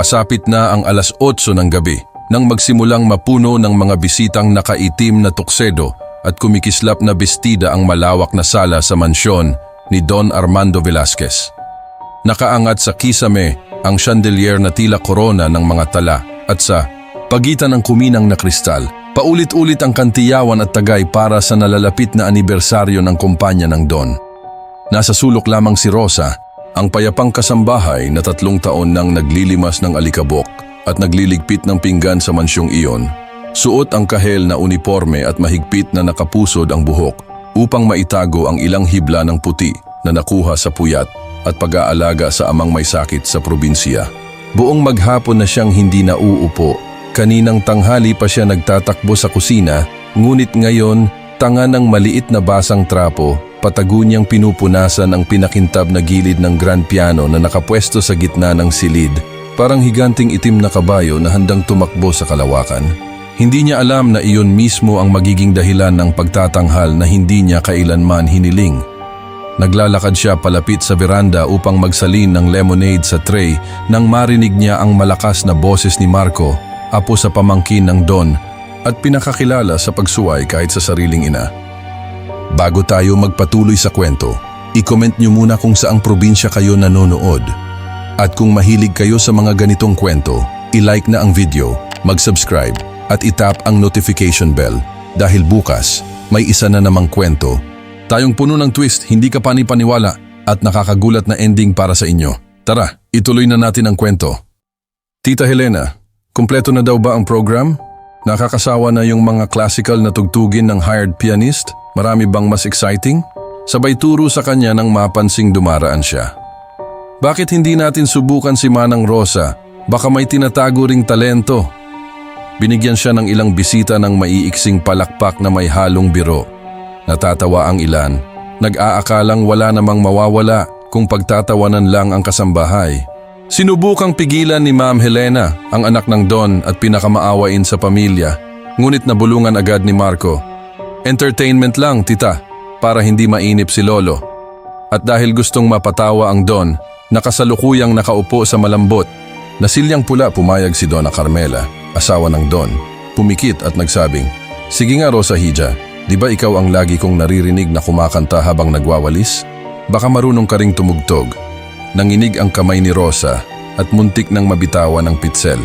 Pasapit na ang alas 8 ng gabi nang magsimulang mapuno ng mga bisitang nakaitim na tuksedo at kumikislap na bestida ang malawak na sala sa mansyon ni Don Armando Velasquez. Nakaangat sa kisame ang chandelier na tila korona ng mga tala at sa pagitan ng kuminang na kristal, paulit-ulit ang kantiyawan at tagay para sa nalalapit na anibersaryo ng kumpanya ng Don. Nasa sulok lamang si Rosa, ang payapang kasambahay na tatlong taon nang naglilimas ng alikabok at nagliligpit ng pinggan sa mansyong iyon. Suot ang kahel na uniforme at mahigpit na nakapusod ang buhok upang maitago ang ilang hibla ng puti na nakuha sa puyat at pag-aalaga sa amang may sakit sa probinsya. Buong maghapon na siyang hindi nauupo. Kaninang tanghali pa siya nagtatakbo sa kusina, ngunit ngayon tanga ng maliit na basang trapo, patago niyang pinupunasan ang pinakintab na gilid ng grand piano na nakapwesto sa gitna ng silid, parang higanting itim na kabayo na handang tumakbo sa kalawakan. Hindi niya alam na iyon mismo ang magiging dahilan ng pagtatanghal na hindi niya kailanman hiniling. Naglalakad siya palapit sa veranda upang magsalin ng lemonade sa tray nang marinig niya ang malakas na boses ni Marco, apo sa pamangkin ng Don, at pinakakilala sa pagsuway kahit sa sariling ina. Bago tayo magpatuloy sa kwento, i-comment niyo muna kung saang probinsya kayo nanonood. At kung mahilig kayo sa mga ganitong kwento, i-like na ang video, mag-subscribe, at itap ang notification bell dahil bukas may isa na namang kwento Tayong puno ng twist, hindi ka panipaniwala at nakakagulat na ending para sa inyo. Tara, ituloy na natin ang kwento. Tita Helena, kumpleto na daw ba ang program? Nakakasawa na yung mga classical na tugtugin ng hired pianist? Marami bang mas exciting? Sabay turo sa kanya nang mapansing dumaraan siya. Bakit hindi natin subukan si Manang Rosa? Baka may tinatago ring talento. Binigyan siya ng ilang bisita ng maiiksing palakpak na may halong biro. Natatawa ang ilan. Nag-aakalang wala namang mawawala kung pagtatawanan lang ang kasambahay. Sinubukang pigilan ni Ma'am Helena, ang anak ng Don at pinakamaawain sa pamilya. Ngunit nabulungan agad ni Marco. Entertainment lang, tita, para hindi mainip si Lolo. At dahil gustong mapatawa ang Don, nakasalukuyang nakaupo sa malambot. Nasilyang pula pumayag si Dona Carmela, asawa ng Don. Pumikit at nagsabing, Sige nga Rosa Hija, Di ba ikaw ang lagi kong naririnig na kumakanta habang nagwawalis? Baka marunong ka ring tumugtog. Nanginig ang kamay ni Rosa at muntik nang mabitawan ng pitsel.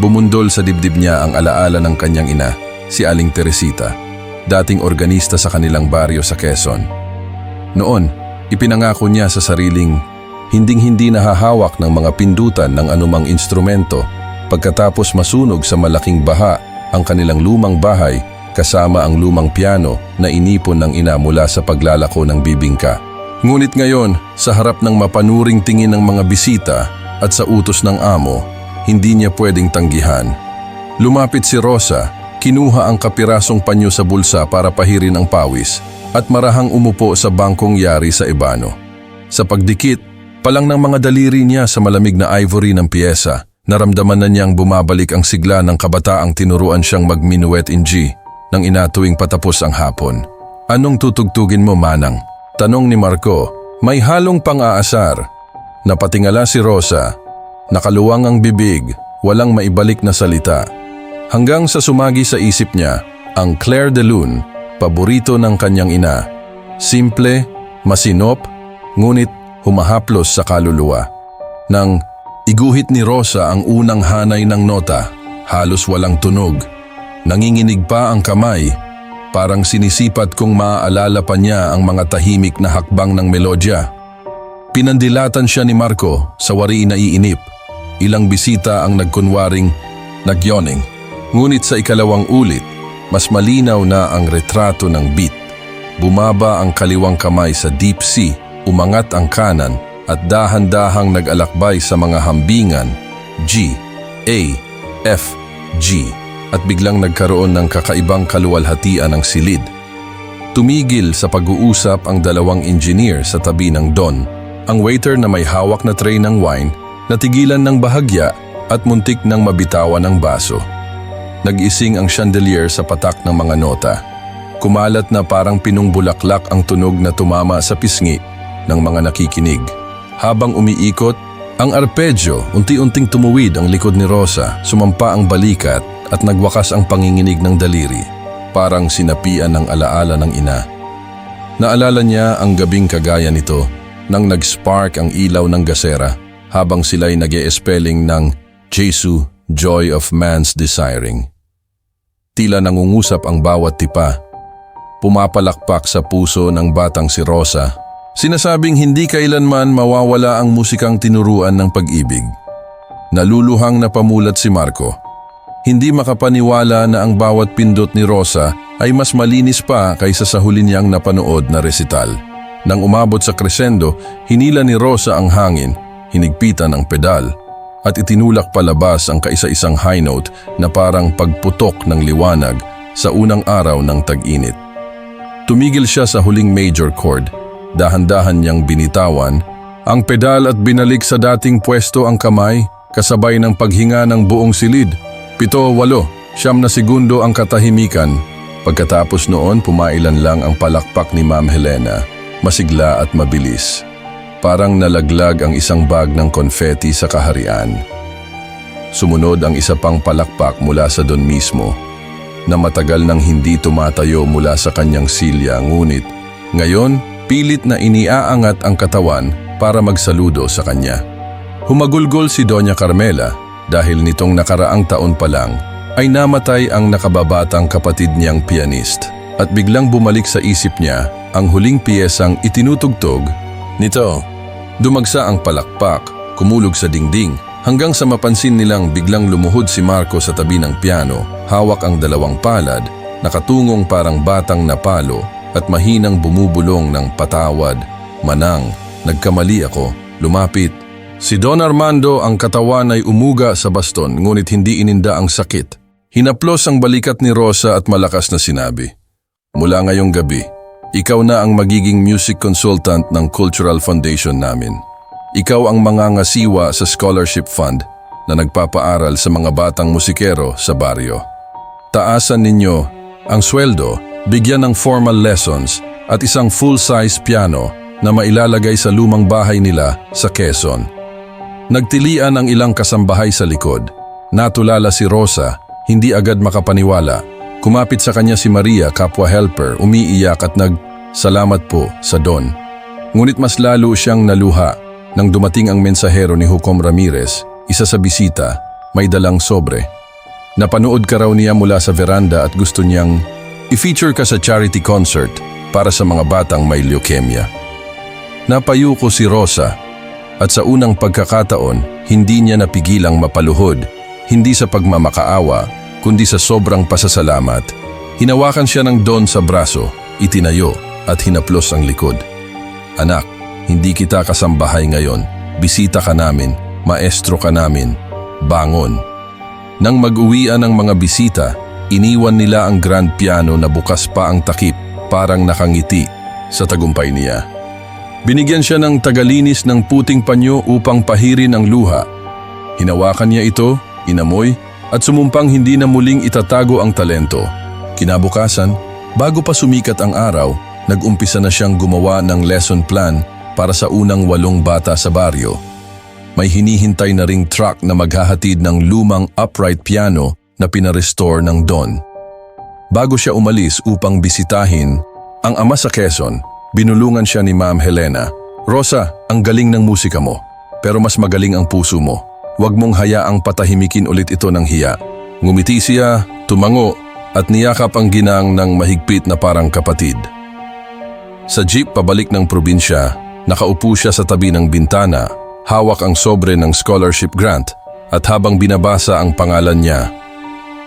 Bumundol sa dibdib niya ang alaala ng kanyang ina, si Aling Teresita, dating organista sa kanilang baryo sa Quezon. Noon, ipinangako niya sa sariling hinding-hindi nahahawak ng mga pindutan ng anumang instrumento pagkatapos masunog sa malaking baha ang kanilang lumang bahay kasama ang lumang piano na inipon ng ina mula sa paglalako ng bibingka. Ngunit ngayon, sa harap ng mapanuring tingin ng mga bisita at sa utos ng amo, hindi niya pwedeng tanggihan. Lumapit si Rosa, kinuha ang kapirasong panyo sa bulsa para pahirin ang pawis at marahang umupo sa bangkong yari sa ebano. Sa pagdikit, palang ng mga daliri niya sa malamig na ivory ng piyesa, naramdaman na niyang bumabalik ang sigla ng kabataang tinuruan siyang mag-minuet in G ng ina tuwing patapos ang hapon. Anong tutugtugin mo, Manang? Tanong ni Marco. May halong pang-aasar. Napatingala si Rosa. Nakaluwang ang bibig, walang maibalik na salita. Hanggang sa sumagi sa isip niya, ang Claire de Lune, paborito ng kanyang ina. Simple, masinop, ngunit humahaplos sa kaluluwa. Nang iguhit ni Rosa ang unang hanay ng nota, halos walang tunog. Nanginginig pa ang kamay, parang sinisipat kong maaalala pa niya ang mga tahimik na hakbang ng melodya. Pinandilatan siya ni Marco sa wari na iinip. Ilang bisita ang nagkunwaring nagyoning. Ngunit sa ikalawang ulit, mas malinaw na ang retrato ng beat. Bumaba ang kaliwang kamay sa deep sea, umangat ang kanan at dahan-dahang nag-alakbay sa mga hambingan G, A, F, G at biglang nagkaroon ng kakaibang kaluwalhatian ng silid. Tumigil sa pag-uusap ang dalawang engineer sa tabi ng Don. Ang waiter na may hawak na tray ng wine, natigilan ng bahagya at muntik ng mabitawan ng baso. Nag-ising ang chandelier sa patak ng mga nota. Kumalat na parang pinong bulaklak ang tunog na tumama sa pisngi ng mga nakikinig. Habang umiikot, Ang arpeggio, unti-unting tumuwid ang likod ni Rosa, sumampa ang balikat at nagwakas ang panginginig ng daliri, parang sinapian ng alaala ng ina. Naalala niya ang gabing kagaya nito nang nag-spark ang ilaw ng gasera habang sila'y nag spelling ng Jesu, Joy of Man's Desiring. Tila nangungusap ang bawat tipa. Pumapalakpak sa puso ng batang si Rosa. Sinasabing hindi kailanman mawawala ang musikang tinuruan ng pag-ibig. Naluluhang napamulat si Marco. Hindi makapaniwala na ang bawat pindot ni Rosa ay mas malinis pa kaysa sa huli niyang napanood na resital. Nang umabot sa crescendo, hinila ni Rosa ang hangin, hinigpitan ang pedal, at itinulak palabas ang kaisa-isang high note na parang pagputok ng liwanag sa unang araw ng tag-init. Tumigil siya sa huling major chord, dahan-dahan niyang binitawan, ang pedal at binalik sa dating pwesto ang kamay, kasabay ng paghinga ng buong silid. Pito, walo, siyam na segundo ang katahimikan. Pagkatapos noon, pumailan lang ang palakpak ni Ma'am Helena, masigla at mabilis. Parang nalaglag ang isang bag ng konfeti sa kaharian. Sumunod ang isa pang palakpak mula sa don mismo, na matagal nang hindi tumatayo mula sa kanyang silya ngunit ngayon pilit na iniaangat ang katawan para magsaludo sa kanya. Humagulgol si Doña Carmela dahil nitong nakaraang taon pa lang ay namatay ang nakababatang kapatid niyang pianist at biglang bumalik sa isip niya ang huling piyesang itinutugtog nito. Dumagsa ang palakpak, kumulog sa dingding hanggang sa mapansin nilang biglang lumuhod si Marco sa tabi ng piano, hawak ang dalawang palad, nakatungong parang batang napalo at mahinang bumubulong ng patawad. Manang, nagkamali ako, lumapit. Si Don Armando ang katawan ay umuga sa baston ngunit hindi ininda ang sakit. Hinaplos ang balikat ni Rosa at malakas na sinabi, Mula ngayong gabi, ikaw na ang magiging music consultant ng Cultural Foundation namin. Ikaw ang mangangasiwa sa scholarship fund na nagpapaaral sa mga batang musikero sa baryo. Taasan ninyo ang sweldo, bigyan ng formal lessons at isang full-size piano na mailalagay sa lumang bahay nila sa Quezon. Nagtilian ang ilang kasambahay sa likod. Natulala si Rosa, hindi agad makapaniwala. Kumapit sa kanya si Maria, kapwa helper, umiiyak at nag, Salamat po sa Don. Ngunit mas lalo siyang naluha nang dumating ang mensahero ni Hukom Ramirez, isa sa bisita, may dalang sobre. Napanood ka raw niya mula sa veranda at gusto niyang i-feature ka sa charity concert para sa mga batang may leukemia. Napayo ko si Rosa at sa unang pagkakataon, hindi niya napigilang mapaluhod, hindi sa pagmamakaawa, kundi sa sobrang pasasalamat. Hinawakan siya ng Don sa braso, itinayo at hinaplos ang likod. Anak, hindi kita kasambahay ngayon. Bisita ka namin, maestro ka namin. Bangon. Nang mag-uwian ang mga bisita, iniwan nila ang grand piano na bukas pa ang takip, parang nakangiti sa tagumpay niya. Binigyan siya ng tagalinis ng puting panyo upang pahirin ang luha. Hinawakan niya ito, inamoy, at sumumpang hindi na muling itatago ang talento. Kinabukasan, bago pa sumikat ang araw, nag-umpisa na siyang gumawa ng lesson plan para sa unang walong bata sa baryo. May hinihintay na ring truck na maghahatid ng lumang upright piano na pinarestore ng Don. Bago siya umalis upang bisitahin, ang ama sa Quezon, binulungan siya ni Ma'am Helena. Rosa, ang galing ng musika mo, pero mas magaling ang puso mo. Huwag mong hayaang patahimikin ulit ito ng hiya. Ngumiti siya, tumango, at niyakap ang ginang ng mahigpit na parang kapatid. Sa jeep pabalik ng probinsya, nakaupo siya sa tabi ng bintana, hawak ang sobre ng scholarship grant at habang binabasa ang pangalan niya,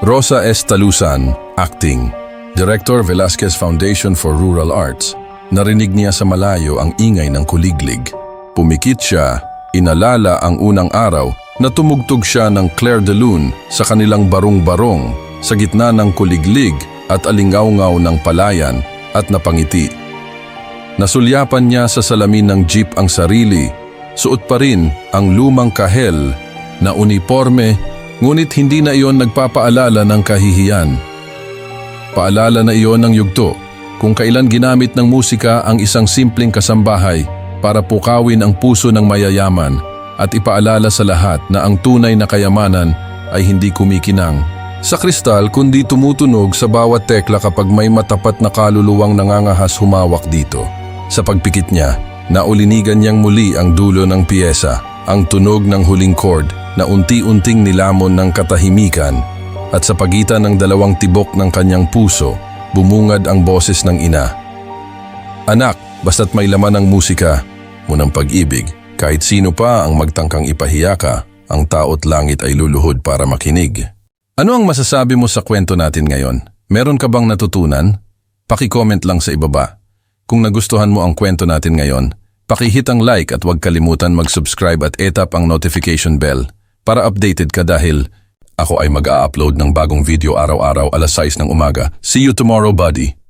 Rosa S. Talusan, Acting, Director Velasquez Foundation for Rural Arts, narinig niya sa malayo ang ingay ng kuliglig. Pumikit siya, inalala ang unang araw na tumugtog siya ng Claire de Lune sa kanilang barong-barong sa gitna ng kuliglig at alingaw-ngaw ng palayan at napangiti. Nasulyapan niya sa salamin ng jeep ang sarili. Suot pa rin ang lumang kahel na uniforme ngunit hindi na iyon nagpapaalala ng kahihiyan. Paalala na iyon ng yugto kung kailan ginamit ng musika ang isang simpleng kasambahay para pukawin ang puso ng mayayaman at ipaalala sa lahat na ang tunay na kayamanan ay hindi kumikinang sa kristal kundi tumutunog sa bawat tekla kapag may matapat na kaluluwang nangangahas humawak dito. Sa pagpikit niya, naulinigan niyang muli ang dulo ng piyesa, ang tunog ng huling chord na unti-unting nilamon ng katahimikan at sa pagitan ng dalawang tibok ng kanyang puso, bumungad ang boses ng ina. Anak, basta't may laman ng musika, munang pag-ibig, kahit sino pa ang magtangkang ipahiya ka, ang tao't langit ay luluhod para makinig. Ano ang masasabi mo sa kwento natin ngayon? Meron ka bang natutunan? Paki-comment lang sa ibaba. Kung nagustuhan mo ang kwento natin ngayon, pakihit ang like at huwag kalimutan mag-subscribe at etap ang notification bell para updated ka dahil ako ay mag-a-upload ng bagong video araw-araw alas 6 ng umaga. See you tomorrow, buddy!